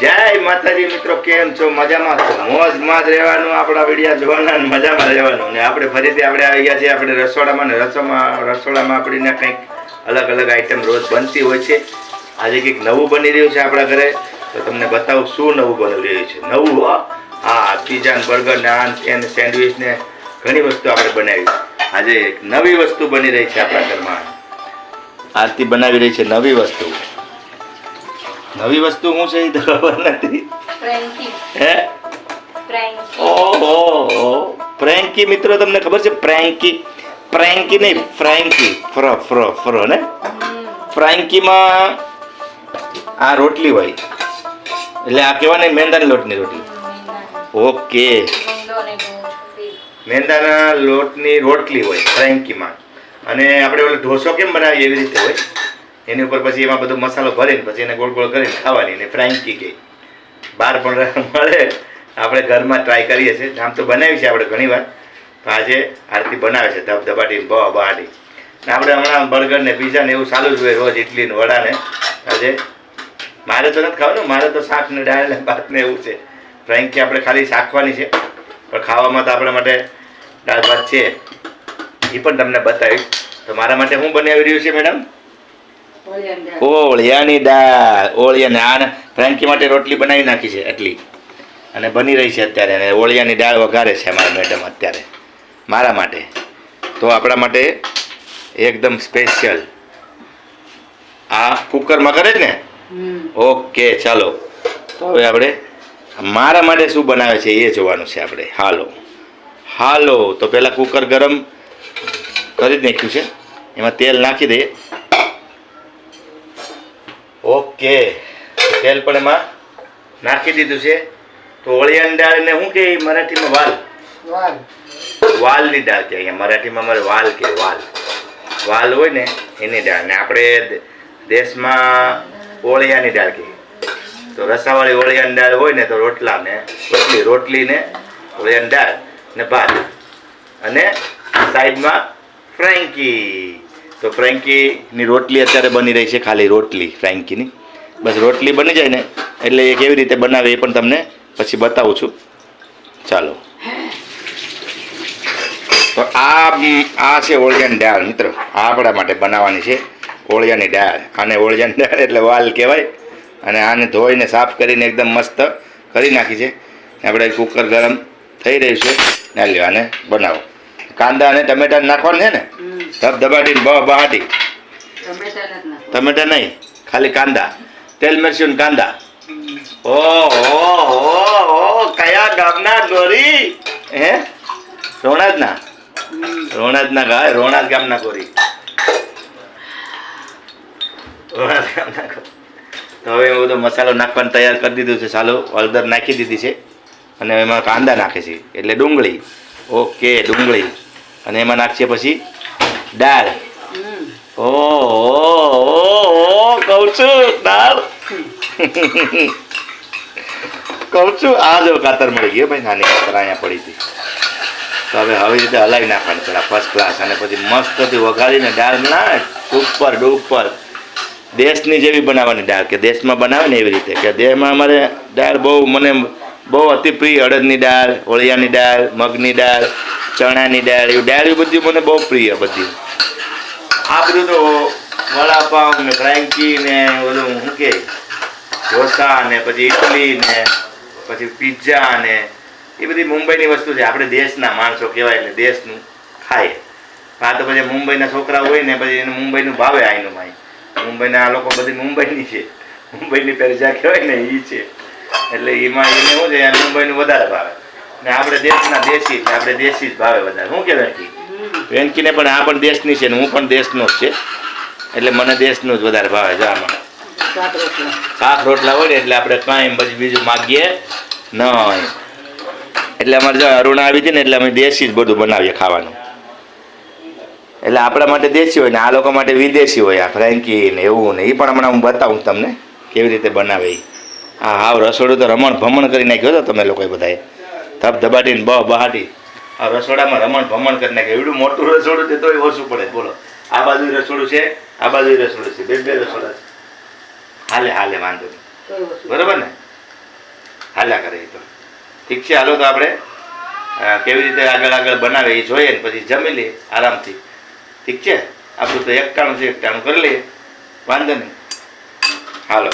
જય માતાજી મિત્રો, કેમ છો? મજામાં છો? મોજમાં જ રહેવાનું આપણા વિડીયા જોવાના મજામાં રહેવાનું. ને આપણે ફરીથી આપણે આવી ગયા છીએ, આપણે રસોડામાં ને રસોમાં રસોડામાં આપણને કંઈક અલગ અલગ આઈટમ રોજ બનતી હોય છે. આજે કંઈક નવું બની રહ્યું છે આપણા ઘરે. તો તમને બતાવું શું નવું બની રહ્યું છે. નવું, હો. પીઝા ને બર્ગર ને આન એન સેન્ડવિચ ને ઘણી વસ્તુ આપણે બનાવી આજે એક નવી વસ્તુ બની રહી છે આપણા ઘરમાં. આરતી બનાવી રહી છે નવી વસ્તુ. નવી વસ્તુ શું છે એ તો ખબર નથી. ફ્રેન્કી હે? ફ્રેન્કી ઓહો પ્રેન્કી મિત્રો તમને ખબર છે પ્રેન્કી પ્રેન્કી નહીં ફ્રેન્કી ફ્ર ફ્રો ફ્રો ને? ફ્રેન્કીમાં આ રોટલી હોય. એટલે આ કહેવાય મેંદાની લોટની રોટલી. ઓકે. મેંદાના લોટની રોટલી હોય ફ્રેન્કીમાં અને આપણે ઓલો ઢોસો કેમ બનાવીએ એવી રીતે હોય? એની ઉપર પછી એમાં બધો મસાલો ભરીને પછી એને ગોળ ગોળ કરીને ખાવાની ને ફ્રેન્કી કે. બહાર પણ મળે. આપણે ઘરમાં ટ્રાય કરીએ છીએ. આમ તો બનાવી છે આપણે ઘણી વાર. તો આજે આરતી બનાવે છે ધબધબાટી બહુ બહાટી ને આપણે હમણાં બર્ગર ને પીઝા ને એવું ચાલુ જ હોય રોજ ઇડલી ને વડા ને. આજે મારે તો નથી ખાવાનું, મારે તો શાક ને દાળ ને ભાત ને એવું છે. ફ્રેન્કી આપણે ખાલી શાકવાની છે. પણ ખાવામાં તો આપણા માટે દાળ ભાત છે. એ પણ તમને બતાવીશ. તો મારા માટે હું બનાવી રહ્યું છે, મેડમ? ઓળિયાની દાળ. ઓળિયાને આ ફ્રેન્કી માટે રોટલી બનાવી નાખી છે એટલી. અને બની રહી છે અત્યારે. અને ઓળિયાની દાળ વઘારે છે અમારા મેડમ અત્યારે. મારા માટે. તો આપણા માટે એકદમ સ્પેશિયલ આ કુકરમાં કરે જ ને? ઓકે ચાલો. તો હવે આપણે મારા માટે શું બનાવે છે એ જોવાનું છે આપણે. હાલો. હાલો. તો પહેલાં કુકર ગરમ કરી જ નાખ્યું છે. એમાં તેલ નાખી દઈએ. ઓકે. તેલ પણ એમાં નાખી દીધું છે. તો ઓળિયાની દાળને શું કે મરાઠીમાં વાલ. વાલની દાળ કે અહીંયા મરાઠીમાં અમારે વાલ કે વાલ. વાલ હોય ને એની દાળ. ને આપણે દેશમાં ઓળિયાની દાળ કહીએ. તો રસાવાળી ઓળિયાની દાળ હોય ને તો રોટલા ને રોટલી રોટલી ને ઓળિયાની દાળ ને ભાત. અને સાઈડમાં ફ્રેન્કી. તો ફ્રેન્કીની રોટલી અત્યારે બની રહી છે ખાલી રોટલી, ફ્રેન્કીની. બસ રોટલી બની જાય ને, એટલે એ કેવી રીતે બનાવે એ પણ તમને પછી બતાવું છું. ચાલો. તો આ આ છે ઓળિયાની દાળ, મિત્રો. આપણા માટે બનાવવાની છે ઓળિયાની દાળ. આને ઓળિયાની દાળ એટલે વાલ કહેવાય. અને આને ધોઈને સાફ કરીને એકદમ મસ્ત કરી નાખી છે. આપણે કુકર ગરમ થઈ રહ્યું છે. ના લ્યો આને બનાવો. કાંદા અને ટમેટા નાખવાનું છે ને? ધબ ધબાટીને બ બહાટી ટમેટા નહીં ખાલી કાંદા. તેલ મરચું કાંદા. ઓ હો કયા ગામના ગોરી? હે? રોણાજના રોણાજના ગા રોણાજ ગામના ગોરી. રોણાજ ગામના તો હવે હું બધો મસાલો નાખવાનું તૈયાર કરી દીધું છે સાલો હળદર નાખી દીધી છે. અને એમાં કાંદા નાખે છે એટલે ડુંગળી. ઓકે ડુંગળી. અને એમાં નાખશે પછી દાળ. ઓ ઓ કહું છું, દાળ. કહું છું, આ જો કાતર મળી ગયો ભાઈ, નાની કાતર અહીંયા પડી હતી. તો હવે હવે રીતે હલાવી નાખવાની, પેલા ફર્સ્ટ ક્લાસ અને પછી મસ્તથી વઘાડીને દાળ ના ઉપર ડુપર દેશની જેવી બનાવવાની દાળ કે દેશમાં બનાવે ને એવી રીતે. કે દેશમાં અમારે દાળ બહુ, મને બહુ અતિ પ્રિય અડદની દાળ, ઓળિયાની દાળ, મગની દાળ, ચણાની દાળ એવું દાળ બધી મને બહુ પ્રિય બધી. આ બધું તો વડાપાવ ને ફ્રેન્કી ને બધું શું કે, ઢોસા ને પછી ઇડલી ને પછી પિઝા ને એ બધી મુંબઈની વસ્તુ છે. આપણે દેશના માણસો કહેવાય એટલે દેશનું ખાય. આ તો પછી મુંબઈના છોકરા હોય ને પછી એને મુંબઈનું ભાવે આઈનું માય. મુંબઈના આ લોકો બધી મુંબઈની છે. મુંબઈની પેરજા કહેવાય ને એ છે. એટલે એમાં એને શું છે મુંબઈનું વધારે ભાવે. ને આપણે દેશના દેશી, આપણે દેશી જ ભાવે વધારે. શું કહેવાય? વેંકીને પણ આ પણ દેશની છે ને હું પણ દેશનો જ છે. એટલે મને દેશનું જ વધારે ભાવે છે આમાં. શાક રોટલા. હોય ને એટલે આપણે કાંઈ પછી બીજું માગીએ નહીં. એટલે અમારે જો અરુણા આવી હતી ને એટલે અમે દેશી જ બધું બનાવીએ ખાવાનું. એટલે આપણા માટે દેશી હોય ને આ લોકો માટે વિદેશી હોય આ ફ્રેન્કી ને એવું ને એ પણ હમણાં હું બતાવું તમને કેવી રીતે બનાવે એ હા હાવ રસોડું તો રમણ ભમણ કરી નાખ્યો હતો તમે લોકોએ બધાએ. ધબ ધબાટીને બ બહાટી. આ રસોડામાં રમણ ભમણ કરી નાખ્યું એવડું મોટું રસોડું છે તોય ઓછું પડે. બોલો આ બાજુ રસોડું છે આ બાજુ રસોડું છે. બે બે રસોડા છે. હાલે હાલે વાંધો નહીં. બરાબર ને? હાલ્યા કરે એ તો. ઠીક છે હાલો તો આપણે કેવી રીતે આગળ આગળ બનાવે એ જોઈએ ને પછી જમી લઈએ આરામથી. ઠીક છે? આપણું તો એકટાણું છે એકટાણું કરી લઈએ. વાંધો નહીં. હાલો.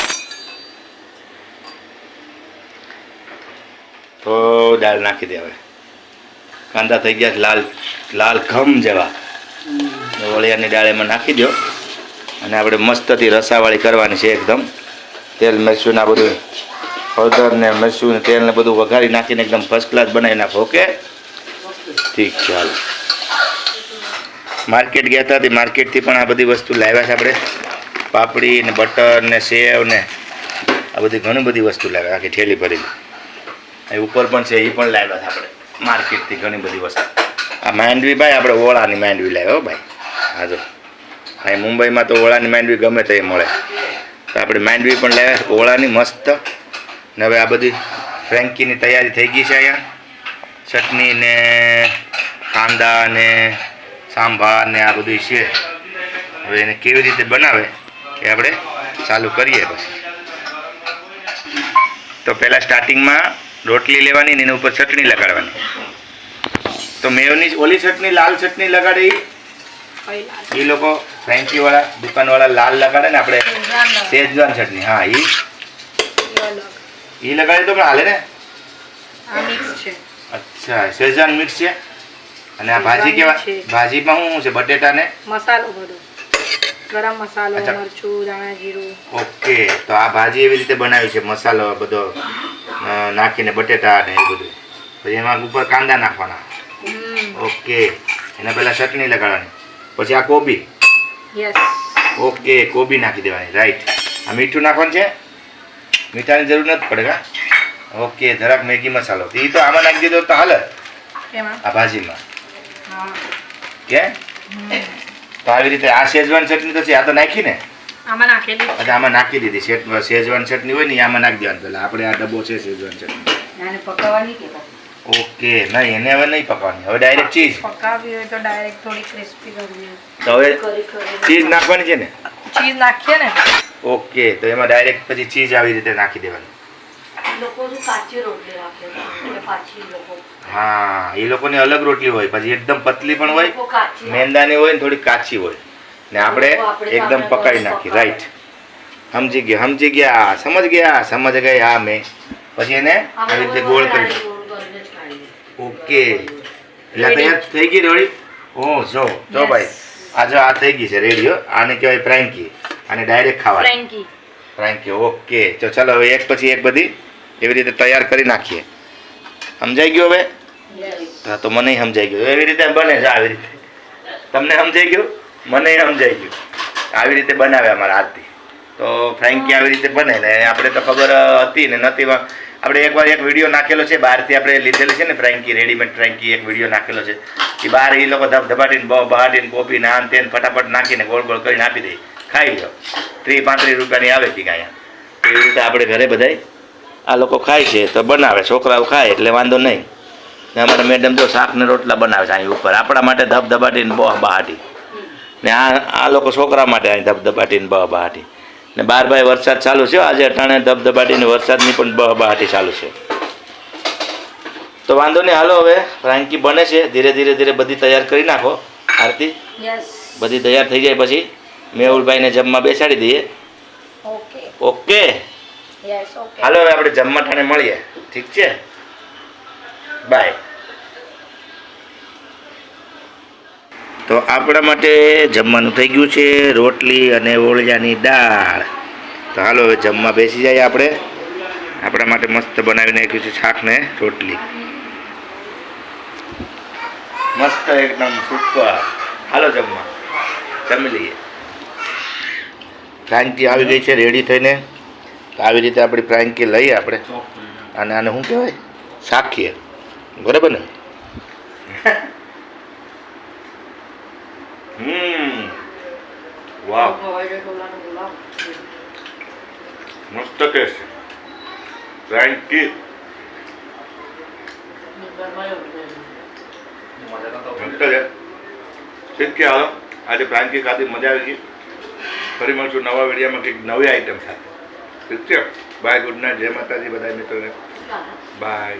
તો દાળ નાખી દે હવે. કાંદા થઈ ગયા લાલ લાલ ઘમ જેવા. વળિયાની દાળ એમાં નાખી દો અને આપણે મસ્તથી રસાવાળી કરવાની છે એકદમ. તેલ, મરચું આ બધું હળદર ને મરચું ને તેલ ને બધું વઘારી નાખીને એકદમ ફર્સ્ટ ક્લાસ બનાવી નાખો, ઓકે? ઠીક હાલો માર્કેટ ગયા હતા તે માર્કેટથી પણ આ બધી વસ્તુ લાવ્યા છે આપણે. પાપડી ને બટર ને સેવ ને આ બધી ઘણી બધી વસ્તુ લાવ્યા, આખી ઠેલી અહીં ઉપર પણ છે, એ પણ લાવ્યા છે આપણે. માર્કેટથી ઘણી બધી વસ્તુ. આ માંડવી ભાઈ, આપણે ઓળાની માંડવી લાવ્યા ભાઈ. હા જો. અહીં મુંબઈમાં તો ઓળાની માંડવી ગમે તે મળે. તો આપણે માંડવી પણ લાવ્યા ઓળાની મસ્ત. ને હવે આ બધી ફ્રેન્કીની તૈયારી થઈ ગઈ છે અહીંયા. ચટણી ને કાંદા ને સાંભાર ને આ બધું છે. હવે એને કેવી રીતે બનાવે એ આપણે ચાલુ કરીએ પછી. તો પહેલાં સ્ટાર્ટિંગમાં રોટલી લેવાની ને એના ઉપર ચટણી લગાડવાની. તો મેયોની ઓલી ચટણી લાલ ચટણી લગાડે એ લોકો ફ્રેન્કીવાળા દુકાનવાળા લાલ લગાડે ને આપણે શેજવાન ચટણી. હા એ એ લગાડે તો પણ હાલે ને? અચ્છા શેજવાન મિક્સ છે? અને આ ભાજી કેવા ભાજીમાં શું છે? બટેટા ને મસાલો બધો. ગરમ મસાલો મરચું ધાણા જીરું. ઓકે તો આ ભાજી એવી રીતે બનાવી છે મસાલો બધો નાખીને બટેટા ને એ બધું. પછી એમાં ઉપર કાંદા નાખવાના. ઓકે એના પહેલાં ચટણી લગાડવાની. પછી આ કોબી. યસ ઓકે કોબી નાખી દેવાની રાઈટ. આ મીઠું નાખવાનું છે? મીઠાની જરૂર નથી પડે કા? ઓકે જરાક મેગી મસાલો. એ તો આમાં નાખી દીધો તો હાલે. આ ભાજીમાં. કે? તો આવી રીતે આ શેજવાન ચટણી તો છે આ તો નાખી ને આમાં નાખેલી. અચ્છા આમાં નાખી દીધી. શેટ શેજવાન ચટણી હોય ને એ આમાં નાખી દેવાની. પહેલાં આપણે આ ડબ્બો છે શેજવાન ચટણી. પકાવવાની કે ઓકે નહીં એને હવે નહીં પકવાની હવે ડાયરેક્ટ ચીઝ પકાવવી હોય તો ડાયરેક્ટ થોડી ક્રિસ્પી કરવી તો હવે ચીઝ નાખવાની છે ને? ચીઝ નાખીએ ને. ઓકે તો એમાં ડાયરેક્ટ પછી ચીઝ આવી રીતે નાખી દેવાની. હા એ લોકોની અલગ રોટલી હોય પછી એકદમ પતલી પણ હોય મેંદાની હોય ને થોડી કાચી હોય. ને આપણે એકદમ પકાવી નાખી રાઈટ સમજી ગયા સમજી ગયા સમજ ગયા સમજ ગયા મેં. પછી એને આ આવી રીતે ગોળ કરી. ઓકે. એટલે તૈયાર થઈ ગઈ રોડી? ઓ જો જો ભાઈ આ જો આ થઈ ગઈ છે રેડિયો આને કહેવાય પ્રેન્કી. અને ડાયરેક્ટ ખાવા પ્રેન્કી. પ્રેન્કી ઓકે. તો ચાલો હવે એક પછી એક બધી. એવી રીતે તૈયાર કરી નાખીએ. સમજાઈ ગયું હવે? હા, તો મને સમજાઈ ગયું. એવી રીતે બને છે આવી રીતે. તમને સમજાઈ ગયું? મને સમજાઈ ગયું. આવી રીતે બનાવે અમારા હાથથી તો ફ્રેન્કી આવી રીતે બને ને આપણે તો ખબર હતી ને નથી આપણે એકવાર એક વીડિયો નાખેલો છે, બહારથી આપણે લીધેલી છે ને ફ્રેન્કી રેડીમેડ ફ્રેન્કી એક વીડિયો નાખેલો છે એ બહાર એ લોકો ધબધબાટીને બહાટીને કોપી ને આમ તેન ફટાફટ નાખીને ગોળ ગોળ કરીને આપી દે. ખાઈ લો ત્રીસ પાંત્રીસ રૂપિયાની આવે હતી કાંઈ. એવી રીતે આપણે ઘરે બધાય આ લોકો ખાય છે તો બનાવે છોકરાઓ ખાય એટલે વાંધો નહીં. ને અમારા મેડમ જો શાક ને રોટલા બનાવે છે અહીં ઉપર. આપણા માટે ધબધબાટીને બહ બહાટી. ને આ આ લોકો છોકરા માટે અહીં ધબધબાટીને બહ બહાટી. ને બાર ભાઈ વરસાદ ચાલુ છે આજે અટાણે ધબધબાટીને વરસાદની પણ બહુ બહાટી ચાલુ છે. તો વાંધો નહીં હાલો હવે. ફ્રાંકી બને છે. ધીરે ધીરે ધીરે બધી તૈયાર કરી નાખો આરતી. બધી તૈયાર થઈ જાય પછી મેહુલભાઈને જમવા બેસાડી દઈએ. ઓકે ઓકે હાલો, હવે આપણે જમવા ટાણે મળીએ. ઠીક છે? બાય તો આપણા માટે જમવાનું થઈ ગયું છે રોટલી અને ઓળિયાની દાળ. તો હાલો, હવે જમવા બેસી જાય આપણે. આપણા માટે મસ્ત બનાવી નાખ્યું છે શાક ને રોટલી. મસ્ત એકદમ સુપર હાલો, જમવા. જમી લઈએ. ક્રાંતિ આવી ગઈ છે રેડી થઈને. આવી રીતે આપણી ફ્રાંકી લઈએ આપણે. અને આને શું કહેવાય? સાખીએ. બરાબર ને? હમ. વાવ. મસ્ત મસ્ત છે. ઠીક આજે ફ્રાંકી ખાધી મજા આવી ગઈ. ફરી મળશું નવા વિડીયામાં કંઈક નવી આઈટમ સાથે. ઠીક છે બાય ગુડ નાઇટ. જય માતાજી બધા મિત્રોને. બાય.